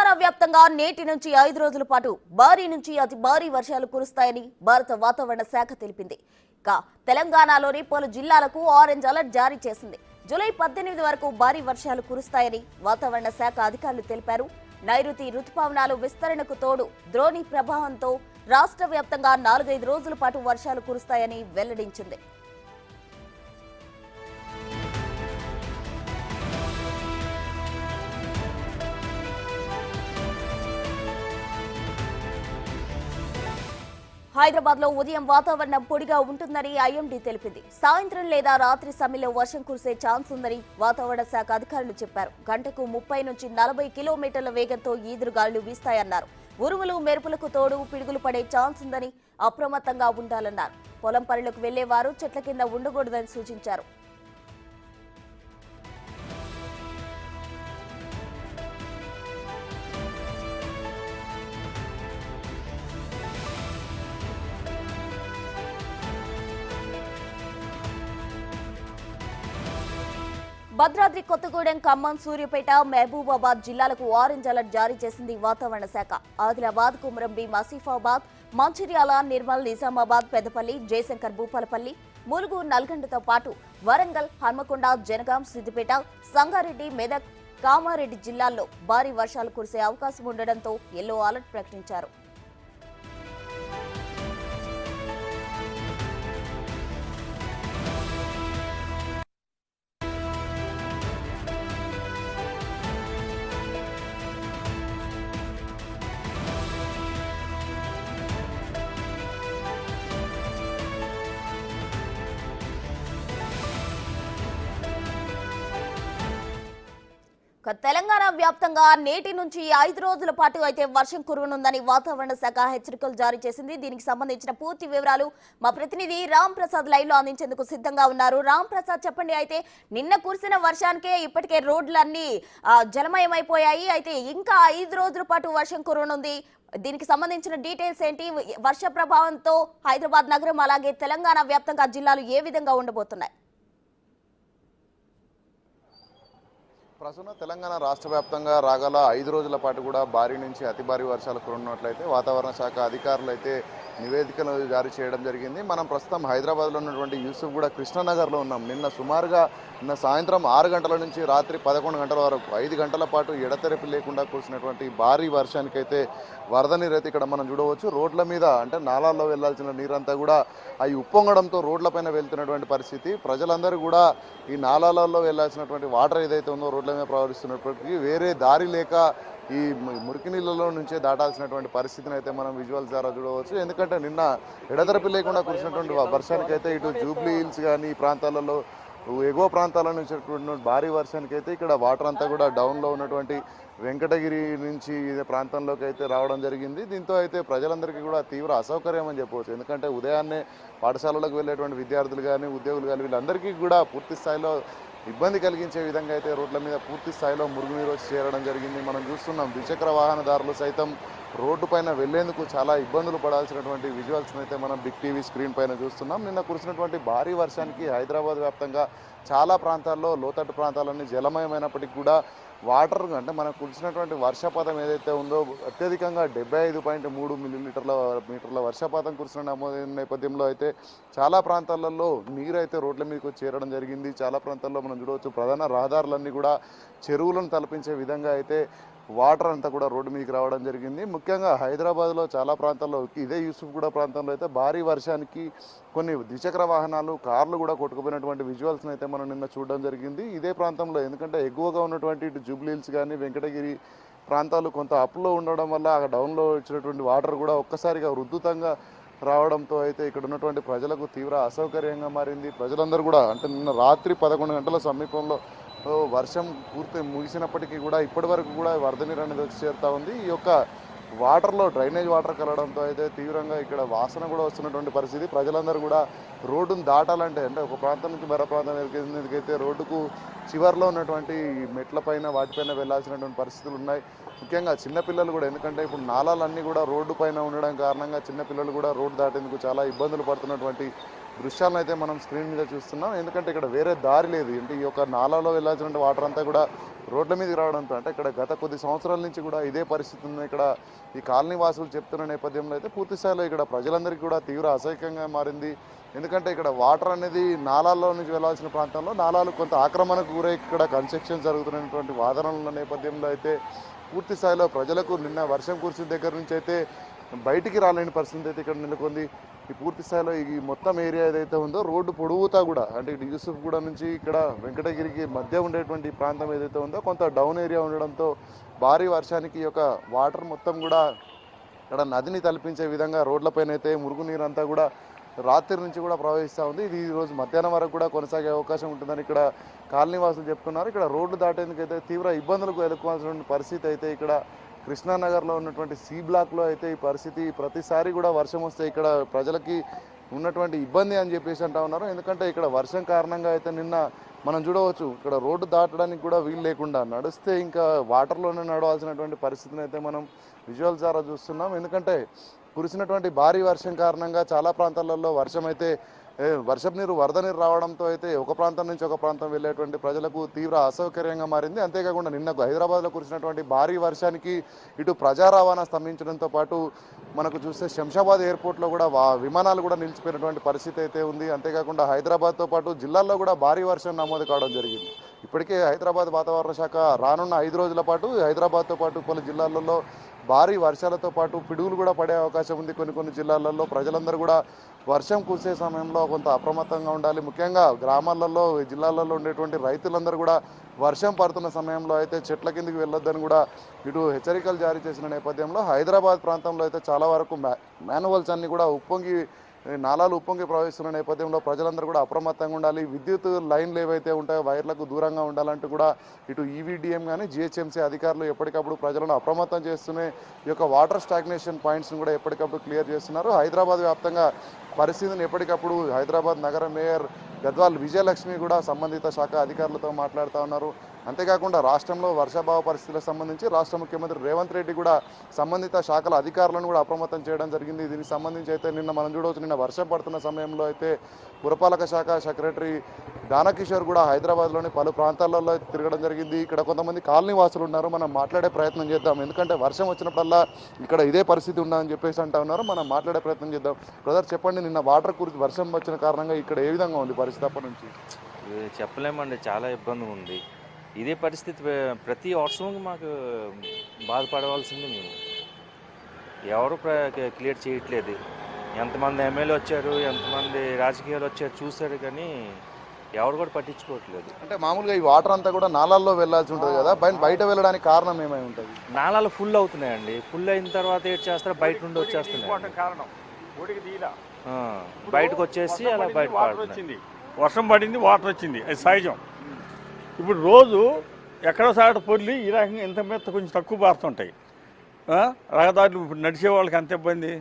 తెలంగాణ వ్యాప్తంగా నేటి నుంచి ఐదు రోజుల పాటు భారీ నుంచి అతి భారీ వర్షాలు కురుస్తాయని భారత వాతావరణ శాఖ తెలిపింది. ఇక తెలంగాణలోని పలు జిల్లాలకు ఆరెంజ్ అలర్ట్ జారీ చేసింది. జూలై పద్దెనిమిది వరకు భారీ వర్షాలు కురుస్తాయని వాతావరణ శాఖ అధికారులు తెలిపారు. నైరుతి రుతుపవనాలు విస్తరణకు తోడు ద్రోణి ప్రభావంతో రాష్ట్ర వ్యాప్తంగా నాలుగైదు రోజుల పాటు వర్షాలు కురుస్తాయని వెల్లడించింది. హైదరాబాద్లో ఉదయం వాతావరణం పొడిగా ఉంటుందని ఐఎండీ తెలిపింది. సాయంత్రం లేదా రాత్రి సమయంలో వర్షం కురిసే ఛాన్స్ ఉందని వాతావరణ శాఖ అధికారులు చెప్పారు. గంటకు ముప్పై నుంచి నలభై కిలోమీటర్ల వేగంతో ఈదురుగాళ్ళు వీస్తాయన్నారు. ఉరుములు మెరుపులకు తోడు పిడుగులు పడే ఛాన్స్ ఉందని అప్రమత్తంగా ఉండాలన్నారు. పొలం పనులకు వెళ్ళేవారు చెట్ల కింద ఉండకూడదని సూచించారు. భద్రాద్రి కొత్తగూడెం ఖమ్మం సూర్యాపేట మహబూబాబాద్ జిల్లాలకు ఆరెంజ్ అలర్ట్ జారీ చేసింది వాతావరణ శాఖ. ఆదిలాబాద్ కుమరంభీం మసీఫాబాద్ మంచిర్యాల నిర్మల్ నిజామాబాద్ పెద్దపల్లి జయశంకర్ భూపాలపల్లి ములుగు నల్గొండతో పాటు వరంగల్ హన్మకొండ జనగాం సిద్దిపేట సంగారెడ్డి మెదక్ కామారెడ్డి జిల్లాల్లో భారీ వర్షాలు కురిసే అవకాశం ఉండడంతో ఎల్లో అలర్ట్ ప్రకటించారు. ఇక తెలంగాణ వ్యాప్తంగా నేటి నుంచి ఐదు రోజుల పాటు అయితే వర్షం కురవనుందని వాతావరణ శాఖ హెచ్చరికలు జారీ చేసింది. దీనికి సంబంధించిన పూర్తి వివరాలు మా ప్రతినిధి రామ్ ప్రసాద్ లైవ్లో అందించేందుకు సిద్ధంగా ఉన్నారు. రామ్ ప్రసాద్ చెప్పండి అయితే నిన్న కురిసిన వర్షానికే ఇప్పటికే రోడ్లన్నీ జలమయమైపోయాయి. అయితే ఇంకా ఐదు రోజుల పాటు వర్షం కురవనుంది. దీనికి సంబంధించిన డీటెయిల్స్ ఏంటి? వర్ష ప్రభావంతో హైదరాబాద్ నగరం అలాగే తెలంగాణ వ్యాప్తంగా జిల్లాలు ఏ విధంగా ఉండబోతున్నాయి? ప్రస్తుతం తెలంగాణ రాష్ట్ర వ్యాప్తంగా రాగల ఐదు రోజుల పాటు కూడా భారీ నుంచి అతి భారీ వర్షాలు కురున్నట్లయితే వాతావరణ శాఖ అధికారులు అయితే నివేదికలు జారీ చేయడం జరిగింది. మనం ప్రస్తుతం హైదరాబాద్లో ఉన్నటువంటి యూసుఫ్ కూడా కృష్ణానగర్లో ఉన్నాం. నిన్న సుమారుగా నిన్న సాయంత్రం ఆరు గంటల నుంచి రాత్రి పదకొండు గంటల వరకు ఐదు గంటల పాటు ఎడతెరపి లేకుండా కురిసినటువంటి భారీ వర్షానికైతే వరద నీరు అయితే ఇక్కడ మనం చూడవచ్చు. రోడ్ల మీద అంటే నాలాల్లో వెళ్ళాల్సిన నీరంతా కూడా అవి ఉప్పొంగడంతో రోడ్లపైన వెళ్తున్నటువంటి పరిస్థితి. ప్రజలందరూ కూడా ఈ నాలాలలో వెళ్ళాల్సినటువంటి వాటర్ ఏదైతే ఉందో రోడ్ల మీద ప్రవహిస్తున్నప్పటికీ వేరే దారి లేక ఈ మురికి నీళ్ళలో నుంచే దాటాల్సినటువంటి పరిస్థితిని అయితే మనం విజువల్స్ ద్వారా చూడవచ్చు. ఎందుకంటే నిన్న ఎడతెరపి లేకుండా కురిసినటువంటి వర్షానికి అయితే ఇటు జూబ్లీ హిల్స్ కానీ ఈ ప్రాంతాలలో ఎగువ ప్రాంతాల నుంచి భారీ వర్షానికి అయితే ఇక్కడ వాటర్ అంతా కూడా డౌన్లో ఉన్నటువంటి వెంకటగిరి నుంచి ఇదే ప్రాంతంలోకి అయితే రావడం జరిగింది. దీంతో అయితే ప్రజలందరికీ కూడా తీవ్ర అసౌకర్యం అని చెప్పవచ్చు. ఎందుకంటే ఉదయాన్నే పాఠశాలలకు వెళ్ళేటువంటి విద్యార్థులు కానీ ఉద్యోగులు కానీ వీళ్ళందరికీ కూడా పూర్తి స్థాయిలో ఇబ్బంది కలిగించే విధంగా అయితే రోడ్ల మీద పూర్తి స్థాయిలో మురుగునీరు చేరడం జరిగింది. మనం చూస్తున్నాం ద్విచక్ర వాహనదారులు సైతం రోడ్డు పైన వెళ్ళేందుకు చాలా ఇబ్బందులు పడాల్సినటువంటి విజువల్స్ అయితే మనం బిగ్ టీవీ స్క్రీన్ పైన చూస్తున్నాం. నిన్న కురిసినటువంటి భారీ వర్షానికి హైదరాబాద్ వ్యాప్తంగా చాలా ప్రాంతాల్లో లోతట్టు ప్రాంతాలన్నీ జలమయమైనప్పటికీ కూడా వాటర్ అంటే మనకు కురిసినటువంటి వర్షపాతం ఏదైతే ఉందో అత్యధికంగా డెబ్బై ఐదు పాయింట్ మూడు మిల్లీలీటర్ల మీటర్ల వర్షపాతం కురిసిన నమోదైన నేపథ్యంలో అయితే చాలా ప్రాంతాలలో నీరు అయితే రోడ్ల మీదకి చేరడం జరిగింది. చాలా ప్రాంతాల్లో మనం చూడవచ్చు ప్రధాన రహదారులన్నీ కూడా చెరువులను తలపించే విధంగా అయితే వాటర్ అంతా కూడా రోడ్డు మీదకి రావడం జరిగింది. ముఖ్యంగా హైదరాబాద్లో చాలా ప్రాంతాల్లో ఇదే యూసుఫ్గూడ ప్రాంతంలో అయితే భారీ వర్షానికి కొన్ని ద్విచక్ర వాహనాలు కార్లు కూడా కొట్టుకుపోయినటువంటి విజువల్స్ని అయితే మనం నిన్న చూడడం జరిగింది. ఇదే ప్రాంతంలో ఎందుకంటే ఎక్కువగా ఉన్నటువంటి ఇటు జూబ్లీల్స్ కానీ వెంకటగిరి ప్రాంతాలు కొంత అప్లో ఉండడం వల్ల ఆ డౌన్లో వచ్చినటువంటి వాటర్ కూడా ఒక్కసారిగా ఉధృతంగా రావడంతో అయితే ఇక్కడ ఉన్నటువంటి ప్రజలకు తీవ్ర అసౌకర్యంగా మారింది. ప్రజలందరూ కూడా అంటే నిన్న రాత్రి పదకొండు గంటల సమీపంలో వర్షం పూర్తి ముగిసినప్పటికీ కూడా ఇప్పటి వరకు కూడా వరద నీరు అనేది వచ్చి చేరుతూ ఉంది. ఈ యొక్క వాటర్లో డ్రైనేజ్ వాటర్ కలవడంతో అయితే తీవ్రంగా ఇక్కడ వాసన కూడా వస్తున్నటువంటి పరిస్థితి. ప్రజలందరూ కూడా రోడ్డును దాటాలంటే అంటే ఒక ప్రాంతం నుంచి మరో ప్రాంతం ఎదుకైతే రోడ్డుకు చివరిలో ఉన్నటువంటి మెట్లపైన వాటిపైన వెళ్ళాల్సినటువంటి పరిస్థితులు ఉన్నాయి. ముఖ్యంగా చిన్నపిల్లలు కూడా ఎందుకంటే ఇప్పుడు నాలాలన్నీ కూడా రోడ్డు పైన ఉండడం కారణంగా చిన్నపిల్లలు కూడా రోడ్డు దాటేందుకు చాలా ఇబ్బందులు పడుతున్నటువంటి దృశ్యాలను అయితే మనం స్క్రీన్ మీద చూస్తున్నాం. ఎందుకంటే ఇక్కడ వేరే దారి లేదు. అంటే ఈ యొక్క నాలాలో వెళ్ళాల్సిన వాటర్ అంతా కూడా రోడ్ల మీదకి రావడంతో అంటే ఇక్కడ గత కొద్ది సంవత్సరాల నుంచి కూడా ఇదే పరిస్థితి ఉంది. ఇక్కడ ఈ కాలనీ వాసులు చెప్తున్న నేపథ్యంలో అయితే పూర్తిస్థాయిలో ఇక్కడ ప్రజలందరికీ కూడా తీవ్ర అసహ్యంగా మారింది. ఎందుకంటే ఇక్కడ వాటర్ అనేది నాలాల్లో నుంచి వెళ్ళాల్సిన ప్రాంతంలో నాలాలు కొంత ఆక్రమణకు గురై ఇక్కడ కన్స్ట్రక్షన్ జరుగుతున్నటువంటి వాదనల నేపథ్యంలో అయితే పూర్తి స్థాయిలో ప్రజలకు నిన్న వర్షం కురిసిన దగ్గర నుంచి అయితే బయటికి రాలేని పరిస్థితి అయితే ఇక్కడ నెలకొంది. ఈ పూర్తి స్థాయిలో ఈ మొత్తం ఏరియా ఏదైతే ఉందో రోడ్డు పొడవుతా కూడా అంటే ఇటు యూసుఫ్ కూడా నుంచి ఇక్కడ వెంకటగిరికి మధ్య ఉండేటువంటి ప్రాంతం ఏదైతే ఉందో కొంత డౌన్ ఏరియా ఉండడంతో భారీ వర్షానికి ఈ యొక్క వాటర్ మొత్తం కూడా ఇక్కడ నదిని తలపించే విధంగా రోడ్లపైన అయితే మురుగునీరు అంతా కూడా రాత్రి నుంచి కూడా ప్రవహిస్తూ ఉంది. ఇది ఈ రోజు మధ్యాహ్నం వరకు కూడా కొనసాగే అవకాశం ఉంటుందని ఇక్కడ కాలనీ వాసులు చెప్తున్నారు. ఇక్కడ రోడ్లు దాటేందుకు అయితే తీవ్ర ఇబ్బందులకు ఎదుర్కోవాల్సిన పరిస్థితి అయితే ఇక్కడ కృష్ణానగర్లో ఉన్నటువంటి సి బ్లాక్లో అయితే ఈ పరిస్థితి ప్రతిసారి కూడా వర్షం వస్తే ఇక్కడ ప్రజలకి ఉన్నటువంటి ఇబ్బంది అని చెప్పేసి అంటా ఉన్నారు. ఎందుకంటే ఇక్కడ వర్షం కారణంగా అయితే నిన్న మనం చూడవచ్చు ఇక్కడ రోడ్డు దాటడానికి కూడా వీలు లేకుండా నడిస్తే ఇంకా వాటర్లోనే నడవాల్సినటువంటి పరిస్థితిని అయితే మనం విజువల్స్ ద్వారా చూస్తున్నాం. ఎందుకంటే కురిసినటువంటి భారీ వర్షం కారణంగా చాలా ప్రాంతాలలో వర్షం అయితే వర్షపు నీరు వరద నీరు రావడంతో అయితే ఒక ప్రాంతం నుంచి ఒక ప్రాంతం వెళ్ళేటువంటి ప్రజలకు తీవ్ర అసౌకర్యంగా మారింది. అంతేకాకుండా నిన్న హైదరాబాద్లో కురిసినటువంటి భారీ వర్షానికి ఇటు ప్రజా రవాణా స్తంభించడంతో పాటు మనకు చూస్తే శంషాబాద్ ఎయిర్పోర్ట్లో కూడా విమానాలు కూడా నిలిచిపోయినటువంటి పరిస్థితి అయితే ఉంది. అంతేకాకుండా హైదరాబాద్తో పాటు జిల్లాల్లో కూడా భారీ వర్షం నమోదు కావడం జరిగింది. ఇప్పటికే హైదరాబాద్ వాతావరణ శాఖ రానున్న ఐదు రోజుల పాటు హైదరాబాద్తో పాటు పలు జిల్లాలలో భారీ వర్షాలతో పాటు పిడుగులు కూడా పడే అవకాశం ఉంది కొన్ని కొన్ని జిల్లాలలో. ప్రజలందరూ కూడా వర్షం కురిసే సమయంలో కొంత అప్రమత్తంగా ఉండాలి. ముఖ్యంగా గ్రామాలలో జిల్లాలలో ఉండేటువంటి రైతులందరూ కూడా వర్షం పడుతున్న సమయంలో అయితే చెట్ల కిందకి వెళ్ళొద్దని కూడా ఇటు హెచ్చరికలు జారీ చేసిన నేపథ్యంలో హైదరాబాద్ ప్రాంతంలో అయితే చాలా వరకు మ్యా మాన్యువల్స్ అన్ని కూడా ఉప్పొంగి నాలాలు ఉప్పొంగి ప్రవహిస్తున్న నేపథ్యంలో ప్రజలందరూ కూడా అప్రమత్తంగా ఉండాలి. విద్యుత్ లైన్లు ఏవైతే ఉంటాయో వైర్లకు దూరంగా ఉండాలంటూ కూడా ఇటు ఈవీడీఎం ఈవీడిఎం కానీ జిహెచ్ఎంసీ అధికారులు ఎప్పటికప్పుడు ప్రజలను అప్రమత్తం చేస్తూనే ఈ యొక్క వాటర్ స్టాగ్నేషన్ పాయింట్స్ని కూడా ఎప్పటికప్పుడు క్లియర్ చేస్తున్నారు. హైదరాబాద్ వ్యాప్తంగా పరిస్థితిని ఎప్పటికప్పుడు హైదరాబాద్ నగర మేయర్ గద్వాల్ విజయలక్ష్మి కూడా సంబంధిత శాఖ అధికారులతో మాట్లాడుతూ ఉన్నారు. అంతేకాకుండా రాష్ట్రంలో వర్షాభావ పరిస్థితులకు సంబంధించి రాష్ట్ర ముఖ్యమంత్రి రేవంత్ రెడ్డి కూడా సంబంధిత శాఖల అధికారులను కూడా అప్రమత్తం చేయడం జరిగింది. దీనికి సంబంధించి అయితే నిన్న మనం చూడవచ్చు నిన్న వర్షం పడుతున్న సమయంలో అయితే పురపాలక శాఖ సెక్రటరీ దానకిషోర్ కూడా హైదరాబాద్లోని పలు ప్రాంతాలలో తిరగడం జరిగింది. ఇక్కడ కొంతమంది కాలనీ వాసులు ఉన్నారు. మనం మాట్లాడే ప్రయత్నం చేద్దాం. ఎందుకంటే వర్షం వచ్చినప్పుడల్లా ఇక్కడ ఇదే పరిస్థితి ఉందని చెప్పేసి అంటా ఉన్నారు. మనం మాట్లాడే ప్రయత్నం చేద్దాం. బ్రదర్ చెప్పండి నిన్న వాటర్ కురి వర్షం వచ్చిన కారణంగా ఇక్కడ ఏ విధంగా ఉంది పరిస్థితి అప్పటి నుంచి? చెప్పలేమండి. చాలా ఇబ్బంది ఉంది. ఇదే పరిస్థితి ప్ర- ప్రతి వర్షంకి మాకు బాధపడవలసింది మేము. ఎవరు ప్ర- క్లియర్ చేయట్లేదు. ఎంతమంది ఎమ్మెల్యే వచ్చారు ఎంతమంది రాజకీయాలు వచ్చారు చూశారు కానీ ఎవరు కూడా పట్టించుకోవట్లేదు. అంటే మామూలుగా ఈ వాటర్ అంతా కూడా నాలాల్లో వెళ్ళాల్సి ఉంటుంది కదా బయట బయట వెళ్ళడానికి కారణం ఏమై ఉంటుంది? నాలాలు ఫుల్ అవుతున్నాయండి. ఫుల్ అయిన తర్వాత ఏం చేస్తారు? బయట నుండి వచ్చేస్తున్నాయి కారణం. బయటకు వచ్చేసి వర్షం అలా బయట వర్షం పడింది వాటర్ వచ్చింది. అది సహజం. ఇప్పుడు రోజు ఎక్కడో సాట పొర్లి ఈ రకంగా ఇంత మీద కొంచెం తక్కువ పారుతుంటాయి? రహదారులు ఇప్పుడు నడిచే వాళ్ళకి అంత ఇబ్బంది.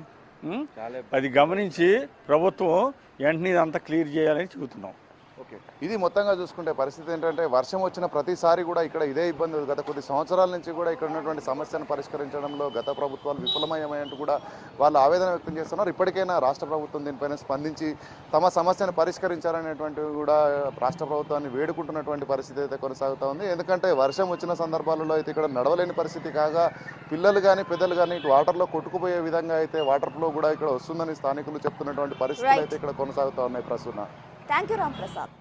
అది గమనించి ప్రభుత్వం వెంటనే ఇదంతా క్లియర్ చేయాలని చెబుతున్నాం ఓకే. ఇది మొత్తంగా చూసుకుంటే పరిస్థితి ఏంటంటే వర్షం వచ్చిన ప్రతిసారి కూడా ఇక్కడ ఇదే ఇబ్బంది. గత కొద్ది సంవత్సరాల నుంచి కూడా ఇక్కడ ఉన్నటువంటి సమస్యను పరిష్కరించడంలో గత ప్రభుత్వాలు విఫలమయ్యాయంటూ కూడా వాళ్ళు ఆవేదన వ్యక్తం చేస్తున్నారు. ఇప్పటికైనా రాష్ట్ర ప్రభుత్వం దీనిపైన స్పందించి తమ సమస్యను పరిష్కరించాలనేటువంటి కూడా రాష్ట్ర ప్రభుత్వాన్ని వేడుకుంటున్నటువంటి పరిస్థితి అయితే కొనసాగుతూ ఉంది. ఎందుకంటే వర్షం వచ్చిన సందర్భాలలో అయితే ఇక్కడ నడవలేని పరిస్థితి కాగా పిల్లలు కానీ పెద్దలు కానీ ఇటు వాటర్లో కొట్టుకుపోయే విధంగా అయితే వాటర్ ఫ్లో కూడా ఇక్కడ వస్తుందని స్థానికులు చెప్తున్నటువంటి పరిస్థితులు. అయితే ఇక్కడ కొనసాగుతూ ఉన్నాయి ప్రస్తుతం థ్యాంక్ యూ రామ్ ప్రసాద్